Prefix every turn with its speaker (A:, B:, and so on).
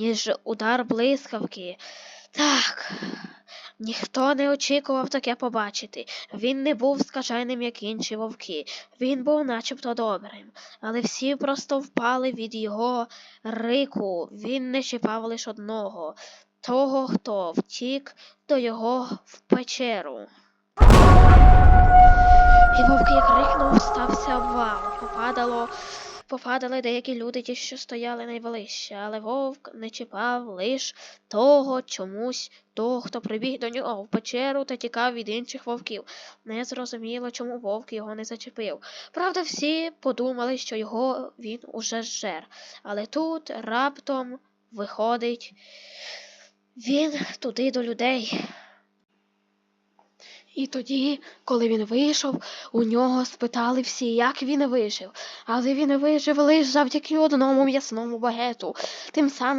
A: ніж удар блискавки. Так. Ніхто не очікував таке побачити. Він не був скаженим, як інші вовки. Він був начебто добрим. Але всі просто впали від його рику. Він не чіпав лише одного того, хто втік до його в печеру. І вовки крикнув, стався вал. Попадало, попадали деякі люди, ті, що стояли найвище, але вовк не чіпав лиш того чомусь, того, хто прибіг до нього в печеру та тікав від інших вовків. Не зрозуміло, чому вовк його не зачепив. Правда, всі подумали, що його він уже зжер. Але тут раптом виходить він туди до людей. І тоді, коли він вийшов, у нього спитали всі, як він вижив. Але він вижив лише завдяки одному м'ясному багету. Тим самим